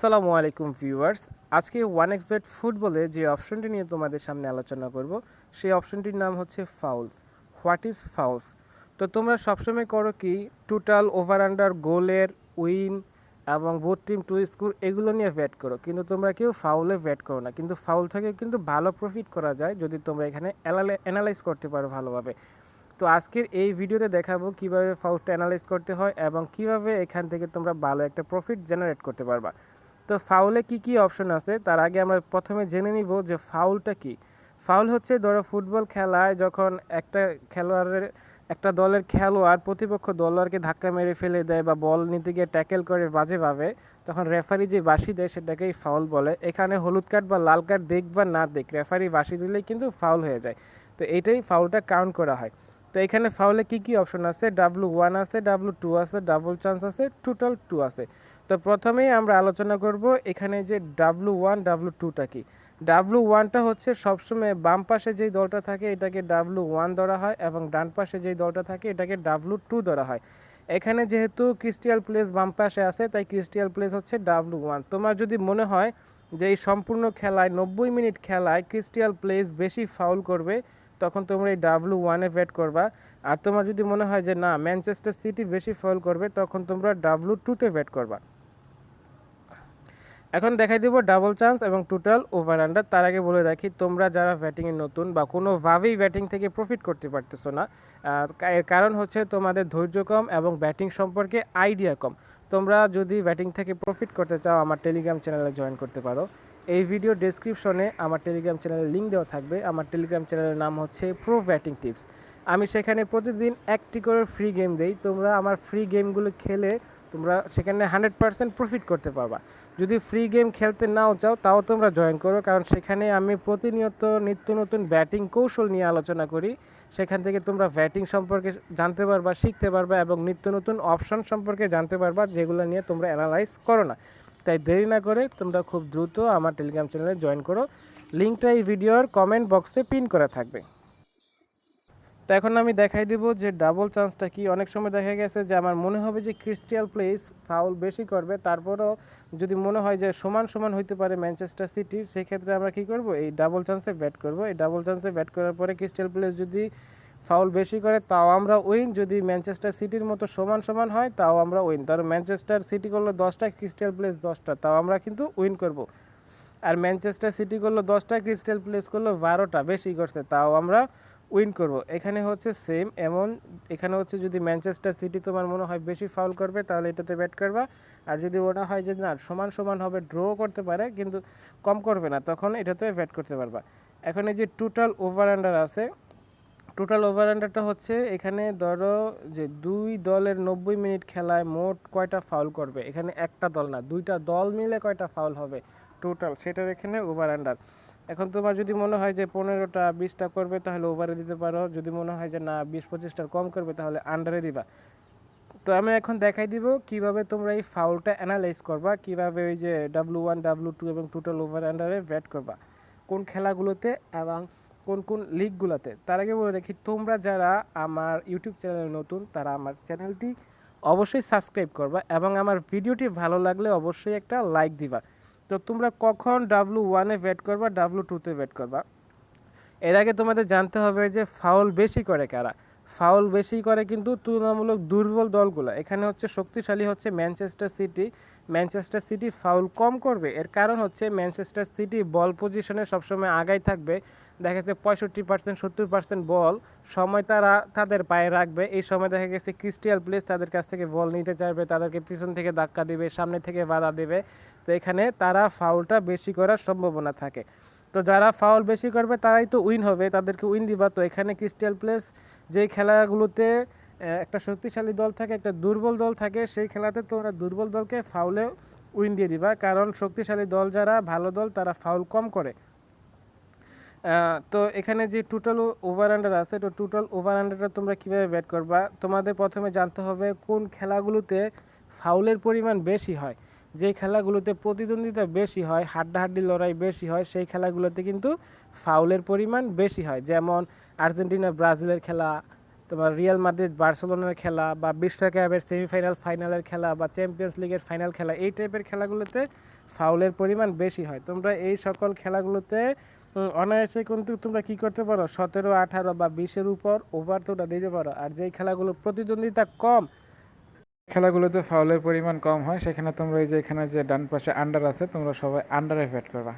আসসালামু আলাইকুম ভিউয়ার্স। আজকে ওয়ান এক্স বেট ফুটবলে যে অপশনটি নিয়ে তোমাদের সামনে আলোচনা করব, সেই অপশনটির নাম হচ্ছে ফাউলস হোয়াট ইজ ফাউলস তো তোমরা সবসময় করো কি টোটাল ওভার আন্ডার গোলের উইন এবং বোথ টিম টু স্কোর এগুলো নিয়ে ব্যাট করো। কিন্তু তোমরা কেউ ফাউলে ব্যাট করো না। কিন্তু ফাউল থেকে কিন্তু ভালো প্রফিট করা যায় যদি তোমরা এখানে অ্যানালাইজ করতে পারো ভালোভাবে। তো আজকের এই ভিডিওতে দেখাবো কীভাবে ফাউলটা অ্যানালাইজ করতে হয় এবং কীভাবে এখান থেকে তোমরা ভালো একটা প্রফিট জেনারেট করতে পারবা। তো ফাউলে কি কি অপশন আছে? তার আগে আমরা প্রথমে জেনে নিব যে ফাউলটা কি। ফাউল হচ্ছে ধরো ফুটবল খেলায় যখন একটা খেলোয়াড়ের, একটা দলের খেলোয়াড় প্রতিপক্ষ দলোয়ারকে ধাক্কা মেরে ফেলে দেয় বা বল নিতে গিয়ে ট্যাকেল করে বাজেভাবে, তখন রেফারি যে বাসি দেয় সেটাকেই ফাউল বলে। এখানে হলুদ কার্ড বা লাল কার্ড দেখ বা না দেখ, রেফারি বাসি দিলেই কিন্তু ফাউল হয়ে যায়। তো এইটাই ফাউলটা কাউন্ট করা হয়। তো এখানে ফাউলে কি কি অপশন আছে? ডাব্লু ওয়ান আছে ডাব্লু টু আছে ডাবল চান্স আছে টোটাল টু আছে। তো প্রথমেই আমরা আলোচনা করব এখানে যে ডাব্লু ওয়ান ডাব্লু টুটা কি? ডাব্লু ওয়ানটা হচ্ছে সবসময় বাম পাশে যেই দলটা থাকে, এটাকে ডাব্লু ওয়ান ধরা হয় এবং ডান পাশে যেই দলটা থাকে, এটাকে ডাব্লু টু ধরা হয়। এখানে যেহেতু ক্রিস্টিয়াল প্লেস বাম পাশে আছে, তাই ক্রিস্টিয়াল প্লেস হচ্ছে ডাব্লু ওয়ান তোমার যদি মনে হয় যে এই সম্পূর্ণ খেলায়, নব্বই মিনিট খেলায় ক্রিস্টিয়াল প্লেস বেশি ফাউল করবে, তখন তোমরা এই ডাব্লু ওয়ানে ব্যাট করবা। আর তোমার যদি মনে হয় যে না ম্যানচেস্টার সিটি বেশি ফাউল করবে, তখন তোমরা ডাব্লু টুতে ব্যাট করবা। এখন দেখাই দিব ডাবল চান্স এবং টোটাল ওভার আন্ডার তার আগে বলে রাখি, তোমরা যারা ব্যাটিংয়ে নতুন বা কোনোভাবেই ব্যাটিং থেকে প্রফিট করতে পারতেছো না এর কারণ হচ্ছে তোমাদের ধৈর্য কম এবং ব্যাটিং সম্পর্কে আইডিয়া কম। তোমরা যদি ব্যাটিং থেকে প্রফিট করতে চাও, আমার টেলিগ্রাম চ্যানেলে জয়েন করতে পারো। এই ভিডিও ডেসক্রিপশনে আমার টেলিগ্রাম চ্যানেলের লিঙ্ক দেওয়া থাকবে। আমার টেলিগ্রাম চ্যানেলের নাম হচ্ছে প্রো ব্যাটিং টিপস আমি সেখানে প্রতিদিন একটি করে ফ্রি গেম দেই। তোমরা আমার ফ্রি গেমগুলো খেলে তোমরা সেখানে হান্ড্রেড পার্সেন্ট প্রফিট করতে পারবা। যদি ফ্রি গেম খেলতে নাও চাও, তাও তোমরা জয়েন করো, কারণ সেখানে আমি প্রতিনিয়ত নিত্য নতুন ব্যাটিং কৌশল নিয়ে আলোচনা করি। সেখান থেকে তোমরা ব্যাটিং সম্পর্কে জানতে পারবা, শিখতে পারবা এবং নিত্য নতুন অপশন সম্পর্কে জানতে পারবা, যেগুলো নিয়ে তোমরা অ্যানালাইজ করো না। তাই দেরি না করে তোমরা খুব দ্রুত আমার টেলিগ্রাম চ্যানেলে জয়েন করো। লিঙ্কটা এই ভিডিওর কমেন্ট বক্সে পিন করা থাকবে। তো এখন আমি দেখাই দিব যে ডাবল চান্সটা কি। অনেক সময় দেখা গেছে যে আমার মনে হবে যে ক্রিস্টিয়াল প্লেস ফাউল বেশি করবে, তারপরও যদি মনে হয় যে সমান সমান হইতে পারে ম্যানচেস্টার সিটির সেই ক্ষেত্রে আমরা কি করব? এই ডাবল চান্সে ব্যাট করব। এই ডাবল চান্সে ব্যাট করার পরে ক্রিস্টিয়াল প্লেস যদি ফাউল বেশি করে, তাও আমরা উইন যদি ম্যানচেস্টার সিটির মতো সমান সমান হয়, তাও আমরা উইন ধরো ম্যানচেস্টার সিটি করল দশটা ক্রিস্টাল প্লেস দশটা, তাও আমরা কিন্তু উইন করব। আর ম্যানচেস্টার সিটি করল দশটা ক্রিস্টাল প্লেস করল বারোটা, বেশি করছে, তাও আমরা উইন করব। এখানে হচ্ছে সেম এমন। এখানে হচ্ছে যদি ম্যানচেস্টার সিটি তোমার মনে হয় বেশি ফাউল করবে, তাহলে এটাতে ব্যাট করবা। আর যদি মনে হয় যে না, সমান সমান হবে ড্র করতে পারে, কিন্তু কম করবে না, তখন এটাতে ব্যাট করতে পারবা। এখন যে টোটাল ওভার আন্ডার আছে টোটাল ওভার আন্ডারটা হচ্ছে এখানে ধরো যে দুই দলের নব্বই মিনিট খেলায় মোট কয়টা ফাউল করবে? এখানে একটা দল না, দুইটা দল মিলে কয়টা ফাউল হবে টোটাল সেটার এখানে ওভার আন্ডার এখন তোমার যদি মনে হয় যে পনেরোটা বিশটা করবে, তাহলে ওভারে দিতে পারো। যদি মনে হয় যে না, বিশ পঁচিশটার কম করবে, তাহলে আন্ডারে দিবা। তো আমি এখন দেখাই দিব কীভাবে তোমরা এই ফাউলটা অ্যানালাইজ করবা, কীভাবে ওই যে ডাব্লু ওয়ান ডাব্লু টু এবং টোটাল ওভার আন্ডারে ব্যাট করবা। কোন খেলাগুলোতে এবং কোন কোন লিগগুলোতে তার আগে বলে রাখি, তোমরা যারা আমার ইউটিউব চ্যানেলে নতুন, তারা আমার চ্যানেলটি অবশ্যই সাবস্ক্রাইব করবা এবং আমার ভিডিওটি ভালো লাগলে অবশ্যই একটা লাইক দিবা। তো তোমরা কখন ডাব্লু ওয়ানে ব্যাট করবা ডাব্লু টুতে ব্যাট করবা। এর আগে তোমাদের জানতে হবে যে ফাউল বেশি করে কারা। ফাউল বেশি করে কিন্তু তুলনামূলক দুর্বল দলগুলো। এখানে হচ্ছে শক্তিশালী হচ্ছে Manchester City Manchester City foul কম করবে। এর কারণ হচ্ছে ম্যানচেস্টার সিটি বল পজিশনে সবসময় আগাই থাকবে। দেখা যাচ্ছে পঁয়ষট্টি পার্সেন্ট সত্তর পার্সেন্ট বল সময় তারা, তাদের পায়ে রাখবে। এই সময় দেখা গেছে ক্রিস্টিয়াল প্লেস তাদের কাছ থেকে বল নিতে চাইবে, তাদেরকে পিছন থেকে ধাক্কা দিবে, সামনে থেকে বাধা দেবে। তো এখানে তারা ফাউলটা বেশি করার সম্ভাবনা থাকে। তো যারা ফাউল বেশি করবে, তারাই তো উইন হবে, তাদেরকে উইন দিবা। তো এখানে ক্রিস্টিয়াল প্লেস যেই খেলাগুলোতে একটা শক্তিশালী দল থাকে, একটা দুর্বল দল থাকে, সেই খেলাতে তোমরা দুর্বল দলকে ফাউলে উইন দিয়ে দিবা। কারণ শক্তিশালী দল যারা ভালো দল, তারা ফাউল কম করে। তো এখানে যে টোটাল ওভার আন্ডার আছে, তো টোটাল ওভার আন্ডারটা তোমরা কীভাবে ব্যাট করবা? তোমাদের প্রথমে জানতে হবে কোন খেলাগুলোতে ফাউলের পরিমাণ বেশি হয়। যে খেলাগুলোতে প্রতিদ্বন্দ্বিতা বেশি হয়, হাড্ডাহাড্ডি লড়াই বেশি হয়, সেই খেলাগুলোতে কিন্তু ফাউলের পরিমাণ বেশি হয়। যেমন আর্জেন্টিনা ব্রাজিলের খেলা তোমার রিয়াল মাদ্রিদ বার্সেলোনার খেলা বা বিশ্ব কাপের সেমিফাইনাল ফাইনালের খেলা বা চ্যাম্পিয়ন্স লিগের ফাইনাল খেলা, এই টাইপের খেলাগুলোতে ফাউলের পরিমাণ বেশি হয়। তোমরা এই সকল খেলাগুলোতে অনায়াসে কিন্তু তোমরা কি করতে পারো? সতেরো, আঠারো বা বিশের উপর ওভার তোমরা দিতে পারো। আর যেই খেলাগুলো প্রতিদ্বন্দ্বিতা কম, খেলাগুলোতে ফাউলের পরিমাণ কম হয়, সেখানে তোমরা এই যে এখানে যে ডান পাশে আন্ডার আছে, তোমরা সবাই আন্ডারে ব্যাট করবা।